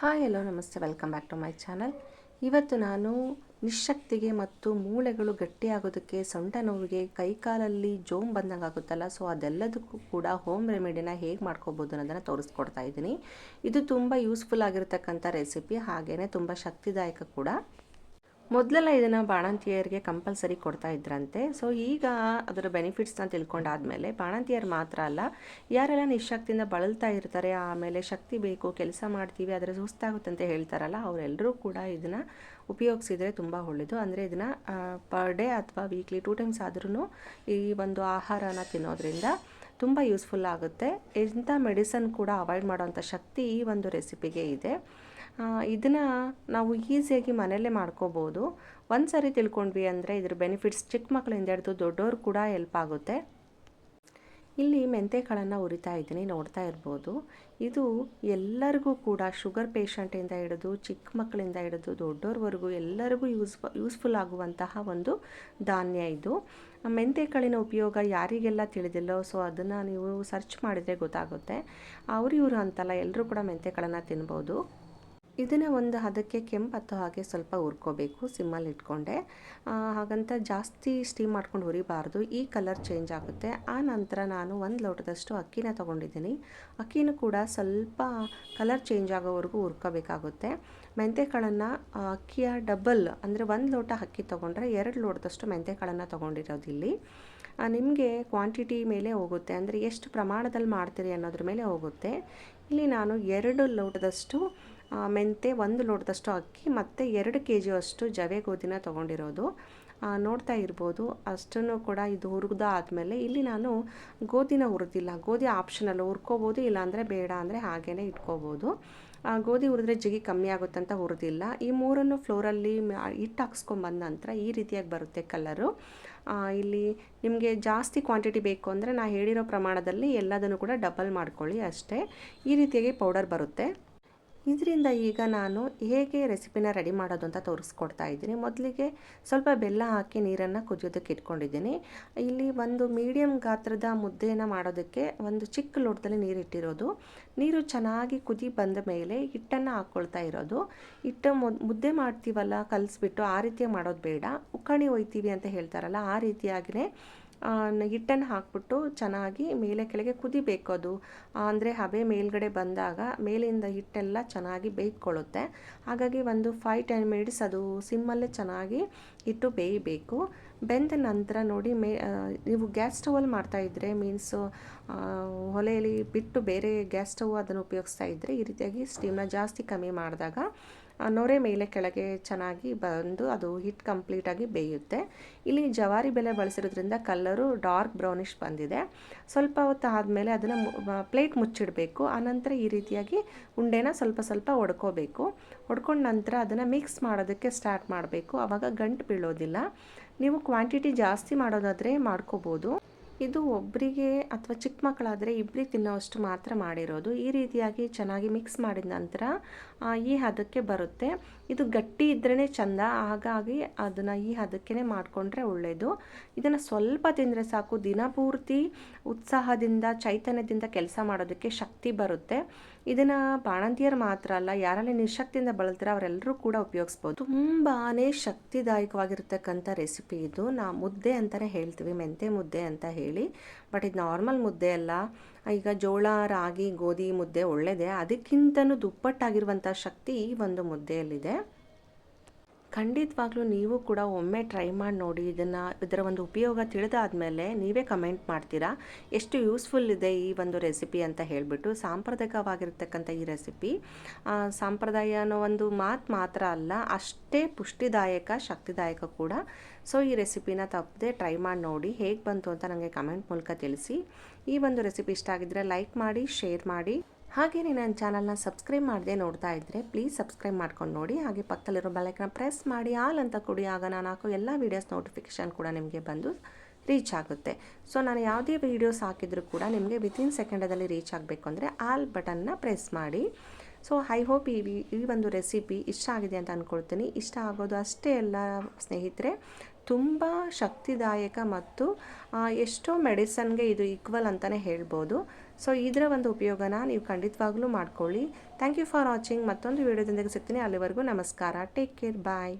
Hi, hello, ನಮಸ್ತೆ, welcome back to my channel. ಇವತ್ತು ನಾನು ನಿಶಕ್ತಿಗೆ ಮತ್ತು ಮೂಳೆಗಳು ಗಟ್ಟಿಯಾಗೋದಕ್ಕೆ ಸೊಂಟ ನೋವಿಗೆ ಕೈಕಾಲಲ್ಲಿ ಜೋಮ್ ಬಂದಂಗೆ ಆಗುತ್ತಲ್ಲ, ಸೊ ಅದೆಲ್ಲದಕ್ಕೂ ಕೂಡ ಹೋಮ್ ರೆಮಿಡಿನ ಹೇಗೆ ಮಾಡ್ಕೋಬೋದು ಅನ್ನೋದನ್ನು ತೋರಿಸ್ಕೊಡ್ತಾ ಇದ್ದೀನಿ. ಇದು ತುಂಬ ಯೂಸ್ಫುಲ್ ಆಗಿರತಕ್ಕಂಥ ರೆಸಿಪಿ ಹಾಗೆಯೇ ತುಂಬ ಶಕ್ತಿದಾಯಕ ಕೂಡ. ಮೊದಲೆಲ್ಲ ಇದನ್ನು ಬಾಣಂತಿಯರಿಗೆ ಕಂಪಲ್ಸರಿ ಕೊಡ್ತಾ ಇದ್ರಂತೆ. ಸೊ ಈಗ ಅದರ ಬೆನಿಫಿಟ್ಸ್ನ ತಿಳ್ಕೊಂಡಾದ್ಮೇಲೆ ಬಾಣಂತಿಯರು ಮಾತ್ರ ಅಲ್ಲ, ಯಾರೆಲ್ಲ ನಿಶಕ್ತಿಯಿಂದ ಬಳಲ್ತಾ ಇರ್ತಾರೆ, ಆಮೇಲೆ ಶಕ್ತಿ ಬೇಕು, ಕೆಲಸ ಮಾಡ್ತೀವಿ, ಆದರೆ ಸುಸ್ತಾಗುತ್ತೆ ಅಂತ ಹೇಳ್ತಾರಲ್ಲ ಅವರೆಲ್ಲರೂ ಕೂಡ ಇದನ್ನು ಉಪಯೋಗಿಸಿದರೆ ತುಂಬ ಒಳ್ಳೆಯದು ಅಂದರೆ ಇದನ್ನು ಪರ್ ಡೇ ಅಥವಾ ವೀಕ್ಲಿ ಟೂ ಟೈಮ್ಸ್ ಆದ್ರೂ ಈ ಒಂದು ಆಹಾರನ ತಿನ್ನೋದ್ರಿಂದ ತುಂಬ ಯೂಸ್ಫುಲ್ ಆಗುತ್ತೆ. ಇಂಥ ಮೆಡಿಸನ್ ಕೂಡ ಅವಾಯ್ಡ್ ಮಾಡೋವಂಥ ಶಕ್ತಿ ಈ ಒಂದು ರೆಸಿಪಿಗೆ ಇದೆ. ಇದನ್ನು ನಾವು ಈಸಿಯಾಗಿ ಮನೆಯಲ್ಲೇ ಮಾಡ್ಕೋಬೋದು. ಒಂದು ಸಾರಿ ತಿಳ್ಕೊಂಡ್ವಿ ಅಂದರೆ ಇದ್ರ ಬೆನಿಫಿಟ್ಸ್ ಚಿಕ್ಕ ಮಕ್ಕಳಿಂದ ಹಿಡಿದು ದೊಡ್ಡವ್ರು ಕೂಡ ಹೆಲ್ಪ್ ಆಗುತ್ತೆ. ಇಲ್ಲಿ ಮೆಂತೆಕಾಳನ್ನು ಉರಿತಾ ಇದ್ದೀನಿ, ನೋಡ್ತಾ ಇರ್ಬೋದು. ಇದು ಎಲ್ಲರಿಗೂ ಕೂಡ ಶುಗರ್ ಪೇಷಂಟಿಂದ ಹಿಡಿದು ಚಿಕ್ಕ ಮಕ್ಕಳಿಂದ ಹಿಡಿದು ದೊಡ್ಡವ್ರವರೆಗೂ ಎಲ್ಲರಿಗೂ ಯೂಸ್ ಯೂಸ್ಫುಲ್ ಆಗುವಂತಹ ಒಂದು ಧಾನ್ಯ ಇದು. ಮೆಂತೆಕಾಳಿನ ಉಪಯೋಗ ಯಾರಿಗೆಲ್ಲ ತಿಳಿದಿಲ್ಲೋ ಸೊ ಅದನ್ನು ನೀವು ಸರ್ಚ್ ಮಾಡಿದರೆ ಗೊತ್ತಾಗುತ್ತೆ. ಅವರು ಇವರು ಅಂತಲ್ಲ ಎಲ್ಲರೂ ಕೂಡ ಮೆಂತೆಕಾಳನ್ನು ತಿನ್ಬೋದು. ಇದನ್ನು ಒಂದು ಹದಕ್ಕೆ ಕೆಂಪು ಹತ್ತೋ ಹಾಗೆ ಸ್ವಲ್ಪ ಹುರ್ಕೋಬೇಕು ಸಿಮ್ಮಲ್ಲಿ ಇಟ್ಕೊಂಡೆ. ಹಾಗಂತ ಜಾಸ್ತಿ ಸ್ಟೀಮ್ ಮಾಡ್ಕೊಂಡು ಹುರಿಬಾರ್ದು. ಈ ಕಲರ್ ಚೇಂಜ್ ಆಗುತ್ತೆ. ಆ ನಂತರ ನಾನು ಒಂದು ಲೋಟದಷ್ಟು ಅಕ್ಕಿನ ತೊಗೊಂಡಿದ್ದೀನಿ. ಅಕ್ಕಿನೂ ಕೂಡ ಸ್ವಲ್ಪ ಕಲರ್ ಚೇಂಜ್ ಆಗೋವರೆಗೂ ಹುರ್ಕೋಬೇಕಾಗುತ್ತೆ. ಮೆಂತೆಕಾಳನ್ನು ಅಕ್ಕಿಯ ಡಬಲ್ ಅಂದರೆ ಒಂದು ಲೋಟ ಅಕ್ಕಿ ತೊಗೊಂಡ್ರೆ ಎರಡು ಲೋಟದಷ್ಟು ಮೆಂತೆಕಾಳನ್ನು ತೊಗೊಂಡಿರೋದಿಲ್ಲಿ. ನಿಮಗೆ ಕ್ವಾಂಟಿಟಿ ಮೇಲೆ ಹೋಗುತ್ತೆ. ಅಂದರೆ ಎಷ್ಟು ಪ್ರಮಾಣದಲ್ಲಿ ಮಾಡ್ತೀರಿ ಅನ್ನೋದ್ರ ಮೇಲೆ ಹೋಗುತ್ತೆ. ಇಲ್ಲಿ ನಾನು ಎರಡು ಲೋಟದಷ್ಟು ಮೆಂತೆ ಒಂದು ಲೋಟದಷ್ಟು ಅಕ್ಕಿ, ಮತ್ತು ಎರಡು ಕೆ ಜಿಯಷ್ಟು ಜವೆ ಗೋಧಿನ ತೊಗೊಂಡಿರೋದು ನೋಡ್ತಾ ಇರ್ಬೋದು, ಅಷ್ಟನ್ನು ಕೂಡ ಇದು ಹುರಿದ ಆದಮೇಲೆ ಇಲ್ಲಿ ನಾನು ಗೋಧಿನ ಹುರಿದಿಲ್ಲ. ಗೋಧಿ ಆಪ್ಷನಲ್ ಹುರ್ಕೋಬೋದು ಇಲ್ಲಾಂದರೆ ಬೇಡ ಅಂದರೆ ಹಾಗೇ ಇಟ್ಕೋಬೋದು. ಗೋಧಿ ಹುರಿದ್ರೆ ಜಿಗಿ ಕಮ್ಮಿ ಆಗುತ್ತೆ ಅಂತ ಹುರಿದಿಲ್ಲ. ಈ ಮೂರನ್ನು ಫ್ಲೋರಲ್ಲಿ ಹಿಟ್ಟು ಹಾಕ್ಸ್ಕೊಂಬಂದ ನಂತರ ಈ ರೀತಿಯಾಗಿ ಬರುತ್ತೆ ಕಲರು. ಇಲ್ಲಿ ನಿಮಗೆ ಜಾಸ್ತಿ ಕ್ವಾಂಟಿಟಿ ಬೇಕು ಅಂದರೆ ನಾ ಹೇಳಿರೋ ಪ್ರಮಾಣದಲ್ಲಿ ಎಲ್ಲದನ್ನು ಕೂಡ ಡಬಲ್ ಮಾಡ್ಕೊಳ್ಳಿ ಅಷ್ಟೇ. ಈ ರೀತಿಯಾಗಿ ಪೌಡರ್ ಬರುತ್ತೆ. ಇದರಿಂದ ಈಗ ನಾನು ಹೇಗೆ ರೆಸಿಪಿನ ರೆಡಿ ಮಾಡೋದು ಅಂತ ತೋರಿಸ್ಕೊಡ್ತಾ ಇದ್ದೀನಿ. ಮೊದಲಿಗೆ ಸ್ವಲ್ಪ ಬೆಲ್ಲ ಹಾಕಿ ನೀರನ್ನು ಕುದಿಯೋದಕ್ಕೆ ಇಟ್ಕೊಂಡಿದ್ದೀನಿ. ಇಲ್ಲಿ ಒಂದು ಮೀಡಿಯಮ್ ಗಾತ್ರದ ಮುದ್ದೆಯನ್ನು ಮಾಡೋದಕ್ಕೆ ಒಂದು ಚಿಕ್ಕ ಲೋಟದಲ್ಲಿ ನೀರು ಇಟ್ಟಿರೋದು ನೀರು ಚೆನ್ನಾಗಿ ಕುದಿ ಬಂದ ಮೇಲೆ ಹಿಟ್ಟನ್ನು ಹಾಕ್ಕೊಳ್ತಾ ಇರೋದು. ಹಿಟ್ಟು ಮುದ್ದೆ ಮಾಡ್ತೀವಲ್ಲ, ಕಲಿಸ್ಬಿಟ್ಟು ಆ ರೀತಿ ಮಾಡೋದು ಬೇಡ. ಉಕ್ಕಣಿ ಒಯ್ತೀವಿ ಅಂತ ಹೇಳ್ತಾರಲ್ಲ, ಆ ರೀತಿಯಾಗಿಯೇ ಹಿಟ್ಟನ್ನು ಹಾಕ್ಬಿಟ್ಟು ಚೆನ್ನಾಗಿ ಮೇಲೆ ಕೆಳಗೆ ಕುದಿಬೇಕು ಅದು. ಅಂದರೆ ಹಬೆ ಮೇಲ್ಗಡೆ ಬಂದಾಗ ಮೇಲಿಂದ ಹಿಟ್ಟೆಲ್ಲ ಚೆನ್ನಾಗಿ ಬೇಯ್ಕೊಳ್ಳುತ್ತೆ. ಹಾಗಾಗಿ ಒಂದು ಫೈವ್ ಟೆನ್ ಮಿನಿಟ್ಸ್ ಅದು ಸಿಮ್ಮಲ್ಲೇ ಚೆನ್ನಾಗಿ ಹಿಟ್ಟು ಬೇಯಬೇಕು. ಬೆಂದ ನಂತರ ನೋಡಿ ಮೇ ನೀವು ಗ್ಯಾಸ್ ಸ್ಟವಲ್ಲಿ ಮಾಡ್ತಾಯಿದ್ರೆ ಮೀನ್ಸ್ ಒಲೆಯಲ್ಲಿ ಬಿಟ್ಟು ಬೇರೆ ಗ್ಯಾಸ್ ಸ್ಟವ್ ಅದನ್ನು ಉಪಯೋಗಿಸ್ತಾ ಇದ್ದರೆ ಈ ರೀತಿಯಾಗಿ ಸ್ಟೀಮ್ನ ಜಾಸ್ತಿ ಕಮ್ಮಿ ಮಾಡಿದಾಗ ನೊರೆ ಮೇಲೆ ಕೆಳಗೆ ಚೆನ್ನಾಗಿ ಬಂದು ಅದು ಹಿಟ್ ಕಂಪ್ಲೀಟಾಗಿ ಬೇಯುತ್ತೆ. ಇಲ್ಲಿ ಜವಾರಿ ಬೆಲೆ ಬಳಸಿರೋದ್ರಿಂದ ಕಲ್ಲರು ಡಾರ್ಕ್ ಬ್ರೌನಿಷ್ ಬಂದಿದೆ. ಸ್ವಲ್ಪ ಹೊತ್ತು ಆದಮೇಲೆ ಅದನ್ನು ಪ್ಲೇಟ್ ಮುಚ್ಚಿಡಬೇಕು. ಆನಂತರ ಈ ರೀತಿಯಾಗಿ ಉಂಡೆನ ಸ್ವಲ್ಪ ಸ್ವಲ್ಪ ಒಡ್ಕೋಬೇಕು. ಒಡ್ಕೊಂಡ ನಂತರ ಅದನ್ನು ಮಿಕ್ಸ್ ಮಾಡೋದಕ್ಕೆ ಸ್ಟಾರ್ಟ್ ಮಾಡಬೇಕು. ಆವಾಗ ಗಂಟು ಬೀಳೋದಿಲ್ಲ. ನೀವು ಕ್ವಾಂಟಿಟಿ ಜಾಸ್ತಿ ಮಾಡೋದಾದರೆ ಮಾಡ್ಕೋಬೋದು. ಇದು ಒಬ್ಬರಿಗೆ ಅಥವಾ ಚಿಕ್ಕ ಮಕ್ಕಳಾದರೆ ಇಬ್ಬರಿಗೆ ತಿನ್ನೋವಷ್ಟು ಮಾತ್ರ ಮಾಡಿರೋದು. ಈ ರೀತಿಯಾಗಿ ಚೆನ್ನಾಗಿ ಮಿಕ್ಸ್ ಮಾಡಿದ ನಂತರ ಈ ಹದಕ್ಕೆ ಬರುತ್ತೆ. ಇದು ಗಟ್ಟಿ ಇದ್ರೇ ಚಂದ, ಹಾಗಾಗಿ ಅದನ್ನು ಈ ಹದಕ್ಕೆ ಮಾಡಿಕೊಂಡ್ರೆ ಒಳ್ಳೆಯದು ಇದನ್ನು ಸ್ವಲ್ಪ ತಿಂದರೆ ಸಾಕು. ದಿನಪೂರ್ತಿ ಉತ್ಸಾಹದಿಂದ, ಚೈತನ್ಯದಿಂದ ಕೆಲಸ ಮಾಡೋದಕ್ಕೆ ಶಕ್ತಿ ಬರುತ್ತೆ. ಇದನ್ನು ಬಾಣಂತಿಯರು ಮಾತ್ರ ಅಲ್ಲ, ಯಾರಲ್ಲಿ ನಿಶಕ್ತಿಯಿಂದ ಬಳಲ್ತಾರೆ ಅವರೆಲ್ಲರೂ ಕೂಡ ಉಪಯೋಗಿಸ್ಬೋದು. ತುಂಬಾ ಶಕ್ತಿದಾಯಕವಾಗಿರ್ತಕ್ಕಂಥ ರೆಸಿಪಿ ಇದು. ನಾ ಮುದ್ದೆ ಅಂತಲೇ ಹೇಳ್ತೀವಿ, ಮೆಂತೆ ಮುದ್ದೆ ಅಂತ ಹೇಳಿ. ಬಟ್ ಇದು ನಾರ್ಮಲ್ ಮುದ್ದೆ ಅಲ್ಲ. ಈಗ ಜೋಳ, ರಾಗಿ, ಗೋಧಿ ಮುದ್ದೆ ಒಳ್ಳೆಯದೇ ಅದಕ್ಕಿಂತನೂ ದುಪ್ಪಟ್ಟಾಗಿರುವಂಥ ಶಕ್ತಿ ಈ ಒಂದು ಮುದ್ದೆಯಲ್ಲಿದೆ. ಖಂಡಿತವಾಗ್ಲೂ ನೀವು ಕೂಡ ಒಮ್ಮೆ ಟ್ರೈ ಮಾಡಿ ನೋಡಿ, ಇದನ್ನು ಇದರ ಒಂದು ಉಪಯೋಗ ತಿಳಿದಾದ್ಮೇಲೆ ನೀವೇ ಕಮೆಂಟ್ ಮಾಡ್ತೀರಾ? ಎಷ್ಟು ಯೂಸ್ಫುಲ್ ಇದೆ ಈ ಒಂದು ರೆಸಿಪಿ ಅಂತ ಹೇಳಿಬಿಟ್ಟು ಸಾಂಪ್ರದಾಯಿಕವಾಗಿರ್ತಕ್ಕಂಥ ಈ ರೆಸಿಪಿ ಸಾಂಪ್ರದಾಯ ಅನ್ನೋ ಒಂದು ಮಾತು ಮಾತ್ರ ಅಲ್ಲ, ಅಷ್ಟೇ ಪುಷ್ಟಿದಾಯಕ, ಶಕ್ತಿದಾಯಕ ಕೂಡ. ಸೊ ಈ ರೆಸಿಪಿನ ತಪ್ಪದೆ ಟ್ರೈ ಮಾಡಿ ನೋಡಿ, ಹೇಗೆ ಬಂತು ಅಂತ ನನಗೆ ಕಮೆಂಟ್ ಮೂಲಕ ತಿಳಿಸಿ. ಈ ಒಂದು ರೆಸಿಪಿ ಇಷ್ಟ ಆಗಿದ್ದರೆ ಲೈಕ್ ಮಾಡಿ ಶೇರ್ ಮಾಡಿ. ಹಾಗೆಯೇ ನನ್ನ ಚಾನಲ್ನ ಸಬ್ಸ್ಕ್ರೈಬ್ ಮಾಡದೆ ನೋಡ್ತಾ ಇದ್ದರೆ ಪ್ಲೀಸ್ ಸಬ್ಸ್ಕ್ರೈಬ್ ಮಾಡ್ಕೊಂಡು ನೋಡಿ. ಹಾಗೆ ಪಕ್ಕದಲ್ಲಿರೋ ಬೆಲೈಕನ್ನ ಪ್ರೆಸ್ ಮಾಡಿ ಆಲ್ ಅಂತ ಕೊಡಿ. ಆಗ ನಾನು ಹಾಕೋ ಎಲ್ಲ ವೀಡಿಯೋಸ್ ನೋಟಿಫಿಕೇಷನ್ ಕೂಡ ನಿಮಗೆ ಬಂದು ರೀಚ್ ಆಗುತ್ತೆ. ಸೊ ನಾನು ಯಾವುದೇ ವೀಡಿಯೋಸ್ ಹಾಕಿದರೂ ಕೂಡ ನಿಮಗೆ ವಿತಿನ್ ಸೆಕೆಂಡದಲ್ಲಿ ರೀಚ್ ಆಗಬೇಕು ಅಂದರೆ ಆಲ್ ಬಟನ್ನ ಪ್ರೆಸ್ ಮಾಡಿ. ಸೊ ಐ ಹೋಪ್ ಈ ಈ ಒಂದು ರೆಸಿಪಿ ಇಷ್ಟ ಆಗಿದೆ ಅಂತ ಅಂದ್ಕೊಳ್ತೀನಿ ಇಷ್ಟ ಆಗೋದು ಅಷ್ಟೇ ಎಲ್ಲ ಸ್ನೇಹಿತರೆ. ತುಂಬ ಶಕ್ತಿದಾಯಕ ಮತ್ತು ಎಷ್ಟೋ ಮೆಡಿಸನ್ಗೆ ಇದು ಈಕ್ವಲ್ ಅಂತಲೇ ಹೇಳ್ಬೋದು. ಸೊ, ಇದರ ಒಂದು ಉಪಯೋಗನ ನೀವು ಖಂಡಿತವಾಗ್ಲೂ ಮಾಡ್ಕೊಳ್ಳಿ. Thank you for watching. ಮತ್ತೊಂದು ವಿಡಿಯೋದೊಂದಿಗೆ ಸಿಗ್ತೀನಿ. ಅಲ್ಲಿವರೆಗೂ ನಮಸ್ಕಾರ. Take care. ಬಾಯ್.